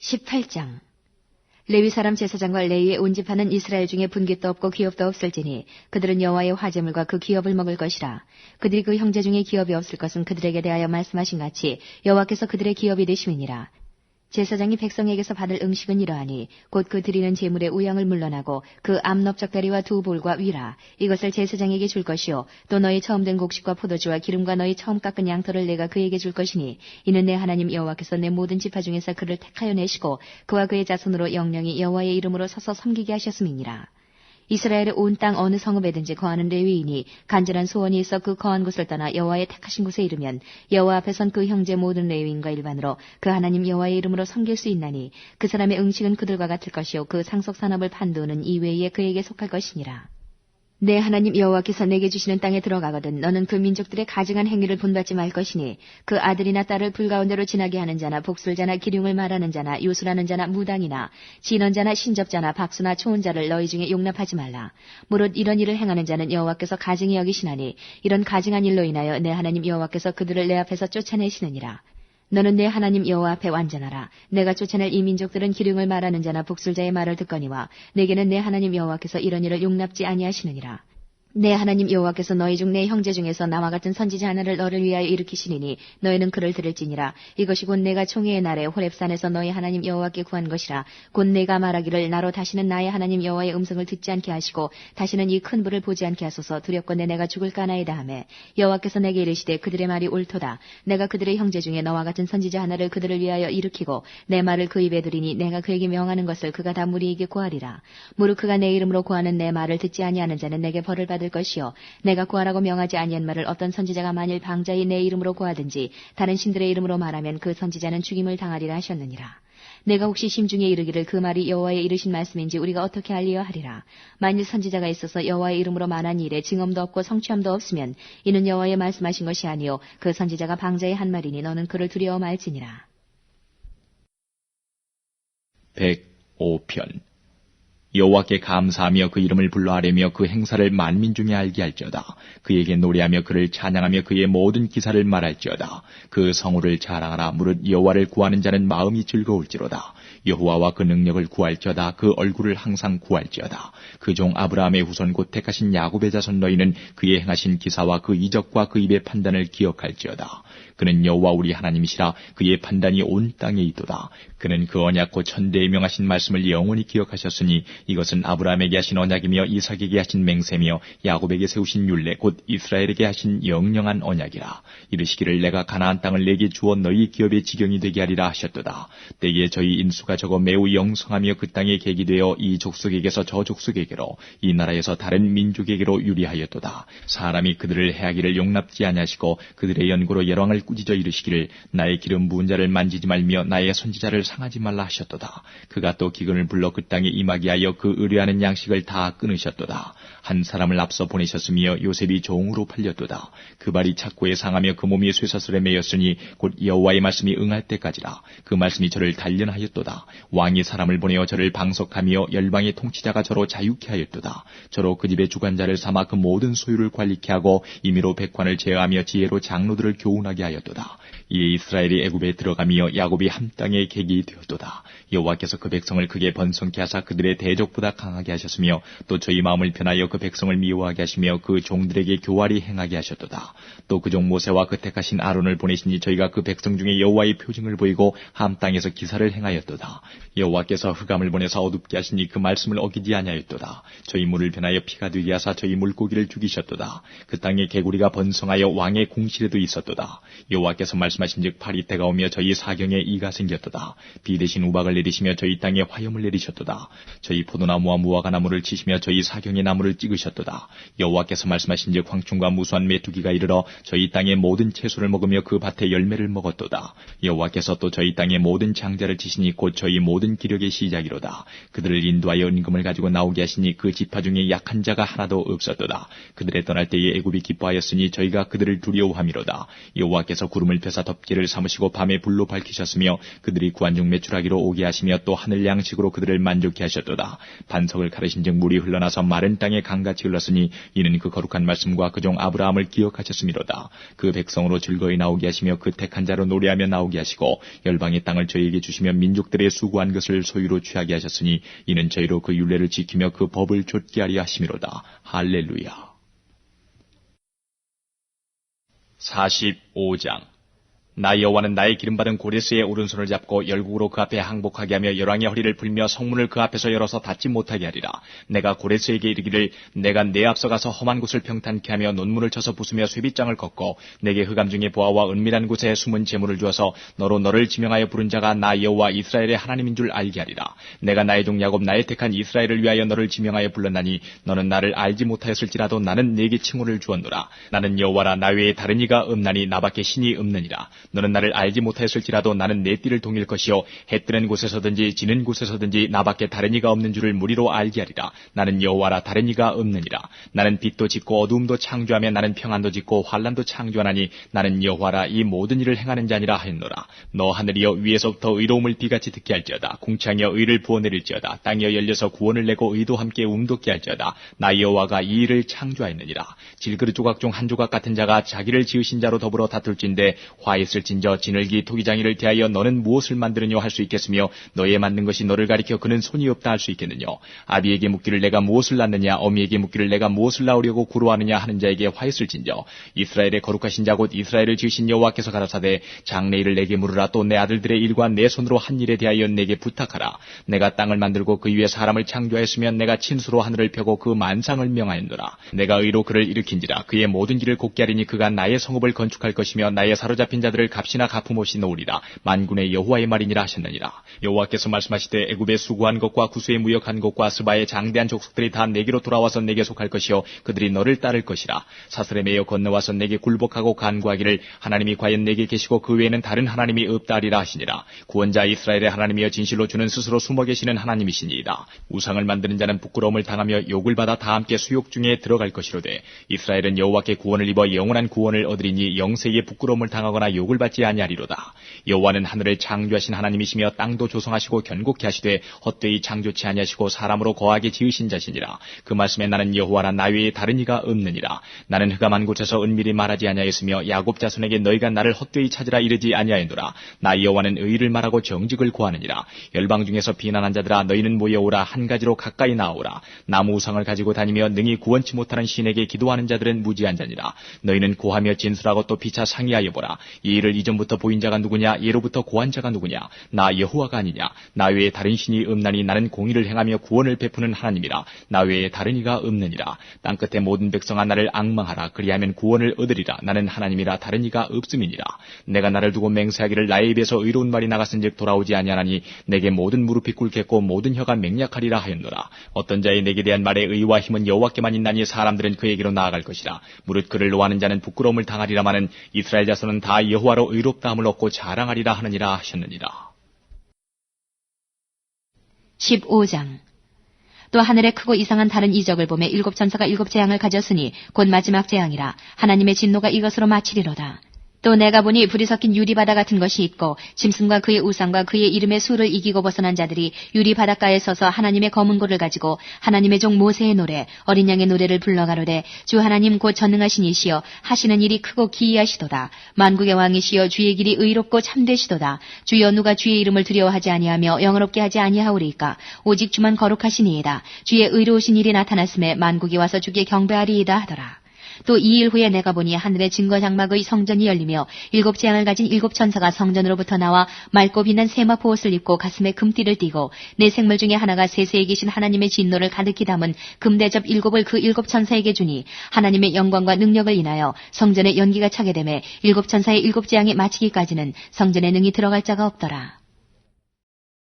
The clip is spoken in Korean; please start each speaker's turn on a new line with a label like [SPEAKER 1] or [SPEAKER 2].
[SPEAKER 1] 18장. 레위 사람 제사장과 레위의 온 집하는 이스라엘 중에 분깃도 없고 기업도 없을지니 그들은 여호와의 화제물과 그 기업을 먹을 것이라. 그들이 그 형제 중에 기업이 없을 것은 그들에게 대하여 말씀하신 같이 여호와께서 그들의 기업이 되심이니라 제사장이 백성에게서 받을 음식은 이러하니 곧 그 드리는 제물의 우양을 물러나고 그 암넓적다리와 두 볼과 위라. 이것을 제사장에게 줄 것이요. 또 너희 처음 된 곡식과 포도주와 기름과 너희 처음 깎은 양털을 내가 그에게 줄 것이니 이는 내 하나님 여호와께서 내 모든 지파 중에서 그를 택하여 내시고 그와 그의 자손으로 영영이 여호와의 이름으로 서서 섬기게 하셨음이니라 이스라엘의 온 땅 어느 성읍에든지 거하는 레위인이 간절한 소원이 있어 그 거한 곳을 떠나 여호와의 택하신 곳에 이르면 여호와 앞에 선 그 형제 모든 레위인과 일반으로 그 하나님 여호와의 이름으로 섬길 수 있나니 그 사람의 응식은 그들과 같을 것이요 그 상속 산업을 판도는 이외에 그에게 속할 것이니라. 내 하나님 여호와께서 내게 주시는 땅에 들어가거든 너는 그 민족들의 가증한 행위를 본받지 말 것이니 그 아들이나 딸을 불가운데로 지나게 하는 자나 복술 자나 기륭을 말하는 자나 요술하는 자나 무당이나 진언 자나 신접 자나 박수나 초혼 자를 너희 중에 용납하지 말라. 무릇 이런 일을 행하는 자는 여호와께서 가증히 여기시나니 이런 가증한 일로 인하여 내 하나님 여호와께서 그들을 내 앞에서 쫓아내시느니라. 너는 내 하나님 여호와 앞에 완전하라. 내가 쫓아낼 이 민족들은 기륭을 말하는 자나 복술자의 말을 듣거니와 내게는 내 하나님 여호와께서 이런 일을 용납지 아니하시느니라. 내 하나님 여호와께서 너희 중 내 형제 중에서 나와 같은 선지자 하나를 너를 위하여 일으키시리니 너희는 그를 들을지니라. 이것이 곧 내가 총회의 날에 호렙산에서 너희 하나님 여호와께 구한 것이라. 곧 내가 말하기를 나로 다시는 나의 하나님 여호와의 음성을 듣지 않게 하시고 다시는 이 큰 불을 보지 않게 하소서. 두렵건대 내가 죽을 까나이다 하매 여호와께서 내게 이르시되 그들의 말이 옳도다. 내가 그들의 형제 중에 너와 같은 선지자 하나를 그들을 위하여 일으키고 내 말을 그 입에 두리니 내가 그에게 명하는 것을 그가 다 무리에게 구하리라. 무릇 그가 내 이름으로 구하는 내 말을 듣지 아니하는 자는 내게 벌을 받을 것이요 내가 구하라고 명하지 아니한 말을 어떤 선지자가 만일 방자히 내 이름으로 구하든지 다른 신들의 이름으로 말하면 그 선지자는 죽임을 당하리라 하셨느니라. 내가 혹시 심중에 이르기를 그 말이 여호와의 이르신 말씀인지 우리가 어떻게 알리려 하리라. 만일 선지자가 있어서 여호와의 이름으로 말한 일에 증언도 없고 성취함도 없으면 이는 여호와의 말씀하신 것이 아니요 그 선지자가 방자의 한 말이니 너는 그를 두려워 말지니라.
[SPEAKER 2] 105편 여호와께 감사하며 그 이름을 불러 아뢰며 그 행사를 만민 중에 알게 할지어다. 그에게 노래하며 그를 찬양하며 그의 모든 기사를 말할지어다. 그 성우를 자랑하라. 무릇 여호와를 구하는 자는 마음이 즐거울지로다. 여호와와 그 능력을 구할지어다. 그 얼굴을 항상 구할지어다. 그 종 아브라함의 후손 곧 택하신 야곱의 자손 너희는 그의 행하신 기사와 그 이적과 그 입의 판단을 기억할지어다. 그는 여호와 우리 하나님이시라 그의 판단이 온 땅에 있도다. 그는 그 언약 곧 천대에 명하신 말씀을 영원히 기억하셨으니 이것은 아브라함에게 하신 언약이며 이삭에게 하신 맹세며 야곱에게 세우신 율례 곧 이스라엘에게 하신 영영한 언약이라. 이르시기를 내가 가나안 땅을 내게 주어 너희 기업의 지경이 되게 하리라 하셨도다. 때에 저희 인수가 적어 매우 영성하며 그 땅에 객이 되어 이 족속에게서 저 족속에게로 이 나라에서 다른 민족에게로 유리하였도다. 사람이 그들을 해하기를 용납지 아니하시고 그들의 연고로 열왕을 꾸짖어 이르시기를 나의 기름 부은 자를 만지지 말며 나의 선지자를 상하지 말라 하셨도다. 그가 또 기근을 불러 그 땅에 임하게 하여 그 의뢰하는 양식을 다 끊으셨도다. 한 사람을 앞서 보내셨으며 요셉이 종으로 팔렸도다. 그 발이 착고에 상하며 그 몸이 쇠사슬에 매였으니 곧 여호와의 말씀이 응할 때까지라. 그 말씀이 저를 단련하였도다. 왕이 사람을 보내어 저를 방석하며 열방의 통치자가 저로 자유케 하였도다. 저로 그 집의 주관자를 삼아 그 모든 소유를 관리케 하고 임의로 백관을 제어하며 지혜로 장로들을 교훈하게 하였도다. 이에 이스라엘이 애굽에 들어가며 야곱이 한 땅에 객이 되었도다. 여호와께서 그 백성을 크게 번성케 하사 그들의 대적보다 강하게 하셨으며 또 저희 마음을 편하여 그 백성을 미워하게 하시며 그 종들에게 교활히 행하게 하셨도다. 또 그 종 모세와 그 택하신 아론을 보내시니 저희가 그 백성 중에 여호와의 표징을 보이고 함 땅에서 기사를 행하였도다. 여호와께서 흑암을 보내서 어둡게 하시니 그 말씀을 어기지 아니하였도다. 저희 물을 변하여 피가 되게 하사 저희 물고기를 죽이셨도다. 그 땅에 개구리가 번성하여 왕의 궁실에도 있었도다. 여호와께서 말씀하신즉 파리 때가 오며 저희 사경에 이가 생겼도다. 비 대신 우박을 내리시며 저희 땅에 화염을 내리셨도다. 저희 포도나무와 무화과 나무를 치시며 저희 사경의 나무를 찍으셨도다. 여호와께서 말씀하신즉 황충과 무수한 메뚜기가 이르러 저희 땅의 모든 채소를 먹으며 그 밭에 열매를 먹었도다. 여호와께서 또 저희 땅의 모든 장자를 치시니 곧 저희 모든 기력의 시작이로다. 그들을 인도하여 은금을 가지고 나오게 하시니 그 지파 중에 약한 자가 하나도 없었도다. 그들의 떠날 때에 애굽이 기뻐하였으니 저희가 그들을 두려워함이로다. 여호와께서 구름을 펴사 덮기를 삼으시고 밤에 불로 밝히셨으며 그들이 구한 중 매출하기로 오게 하시며 또 하늘 양식으로 그들을 만족케 하셨도다. 반석을 가르신즉 물이 흘러나서 마른 땅에 강같이 흘렀으니 이는 그 거룩한 말씀과 그 종 아브라함을 기억하셨음이로다. 그 백성으로 즐거이 나오게 하시며 그 택한 자로 노래하며 나오게 하시고 열방의 땅을 저희에게 주시며 민족들의 수고한 것을 소유로 취하게 하셨으니 이는 저희로 그 율례를 지키며 그 법을 좇게 하려 하심이로다. 할렐루야. 45장 나 여호와는 나의 기름받은 고레스의 오른손을 잡고 열국으로 그 앞에 항복하게 하며 열왕의 허리를 풀며 성문을 그 앞에서 열어서 닫지 못하게 하리라. 내가 고레스에게 이르기를 내가 내 앞서 가서 험한 곳을 평탄케 하며 논문을 쳐서 부수며 쇠빗장을 걷고 내게 흑암 중에 보아와 은밀한 곳에 숨은 재물을 주어서 너로 너를 지명하여 부른 자가 나 여호와 이스라엘의 하나님인 줄 알게 하리라. 내가 나의 종 야곱 나의 택한 이스라엘을 위하여 너를 지명하여 불렀나니 너는 나를 알지 못하였을지라도 나는 네게 칭호를 주었노라. 나는 여호와라 나 외에 다른 이가 없나니 나밖에 신이 없느니라. 너는 나를 알지 못하였을지라도 나는 내 띠를 동일 것이요 해 뜨는 곳에서든지 지는 곳에서든지 나밖에 다른 이가 없는 줄을 무리로 알게 하리라. 나는 여호와라 다른 이가 없느니라. 나는 빛도 짓고 어두움도 창조하며 나는 평안도 짓고 환란도 창조하나니 나는 여호와라 이 모든 일을 행하는 자니라 하였노라. 너 하늘이여 위에서부터 의로움을 비같이 듣게 할지어다. 궁창이여 의를 부어내릴지어다. 땅이여 열려서 구원을 내고 의도 함께 움돋게 할지어다. 나 여호와가 이 일을 창조하였느니라. 질그릇 조각 중 한 조각 같은 자가 자기를 지으신 자로 더불어 다툴진대 화 있을진저 진을기 토기장이를 대하여 너는 무엇을 만드느냐 할 수 있겠으며 너에 맞는 것이 너를 가리켜 그는 손이 없다 할 수 있겠느냐? 아비에게 묻기를 내가 무엇을 낳느냐 어미에게 묻기를 내가 무엇을 낳으려고 구로하느냐 하는 자에게 화했을진저. 이스라엘의 거룩하신 자 곧 이스라엘을 지으신 여호와께서 가라사대 장래 일을 내게 물으라 또 내 아들들의 일과 내 손으로 한 일에 대하여 내게 부탁하라. 내가 땅을 만들고 그 위에 사람을 창조하였으면 내가 친수로 하늘을 펴고 그 만상을 명하였노라. 내가 의로 그를 일으킨지라. 그의 모든 길을 곱게 하리니 그가 나의 성읍을 건축할 것이며 나의 사로잡힌 자들을 값이나 갚음없이 놓으리라. 만군의 여호와의 말이니라 하셨느니라. 여호와께서 말씀하시되 애굽에 수고한 것과 구수에 무역한 것과 스바의 장대한 족속들이 다 내게로 돌아와서 내게 속할 것이요. 그들이 너를 따를 것이라. 사슬에 매여 건너와서 내게 굴복하고 간구하기를 하나님이 과연 내게 계시고 그 외에는 다른 하나님이 없다 하리라 하시니라. 구원자 이스라엘의 하나님이여 진실로 주는 스스로 숨어 계시는 하나님이시니이다. 우상을 만드는 자는 부끄러움을 당하며 욕을 받아 다 함께 수욕 중에 들어갈 것이로되 이스라엘은 여호와께 구원을 입어 영원한 구원을 얻으리니 영세에 부끄러움을 당하거나 욕을 받지 아니하리로다. 여호와는 하늘을 창조하신 하나님이시며 땅도 조성하시고 견고케 하시되 헛되이 창조치 아니하시고 사람으로 거하게 지으신 자시니라. 그 말씀에 나는 여호와라 나 외에 다른 이가 없느니라. 나는 흑암한 곳에서 은밀히 말하지 아니하였으며 야곱 자손에게 너희가 나를 헛되이 찾으라 이르지 아니하였노라. 나 여호와는 의를 말하고 정직을 구하느니라. 열방 중에서 비난한 자들아 너희는 모여오라. 한 가지로 가까이 나오라. 나무 우상을 가지고 다니며 능히 구원치 못하는 신에게 기도하는 자들은 무지한 자니라. 너희는 고하며 진술하고 또 피차 상의하여 보라. 이 일을 이전부터 보인 자가 누구냐? 예로부터 고한 자가 누구냐? 나 여호와가 아니냐? 나 외에 다른 신이 없나니 나는 공의를 행하며 구원을 베푸는 하나님이라. 나 외에 다른 이가 없느니라. 땅끝의 모든 백성아 나를 악망하라. 그리하면 구원을 얻으리라. 나는 하나님이라 다른 이가 없음이니라. 내가 나를 두고 맹세하기를 나의 입에서 의로운 말이 나갔은즉 돌아오지 아니하나니 내게 모든 무릎이 꿇겠고 모든 혀가 맹약하리라 하였노라. 어떤 자의 내게 대한 말의 의와 힘은 여호와께만 있나니 사람들은 그에게로 나아갈 것이라. 무릇 그를 노하는 자는 부끄러움을 당하리라마는 이스라엘 자손은 다 여호와 로 의롭다함을 얻고 자랑하리라 하느니라 하셨느니라
[SPEAKER 1] 15장 또 하늘에 크고 이상한 다른 이적을 보며 일곱 천사가 일곱 재앙을 가졌으니 곧 마지막 재앙이라 하나님의 진노가 이것으로 마치리로다. 또 내가 보니 불이 섞인 유리바다 같은 것이 있고 짐승과 그의 우상과 그의 이름의 수를 이기고 벗어난 자들이 유리바닷가에 서서 하나님의 검은 고를 가지고 하나님의 종 모세의 노래 어린 양의 노래를 불러가로되 주 하나님 곧 전능하신 이시여 하시는 일이 크고 기이하시도다. 만국의 왕이시여 주의 길이 의롭고 참되시도다. 주여 누가 주의 이름을 두려워하지 아니하며 영어롭게 하지 아니하오리까? 오직 주만 거룩하시니이다. 주의 의로우신 일이 나타났음에 만국이 와서 주께 경배하리이다 하더라 또이일 후에 내가 보니 하늘의 증거 장막의 성전이 열리며 일곱 재앙을 가진 일곱 천사가 성전으로부터 나와 맑고 빛난 세마포 옷을 입고 가슴에 금띠를 띠고 내 생물 중에 하나가 세세에 계신 하나님의 진노를 가득히 담은 금대접 일곱을 그 일곱 천사에게 주니 하나님의 영광과 능력을 인하여 성전에 연기가 차게 되매 일곱 천사의 일곱 재앙이 마치기까지는 성전에 능히 들어갈 자가 없더라.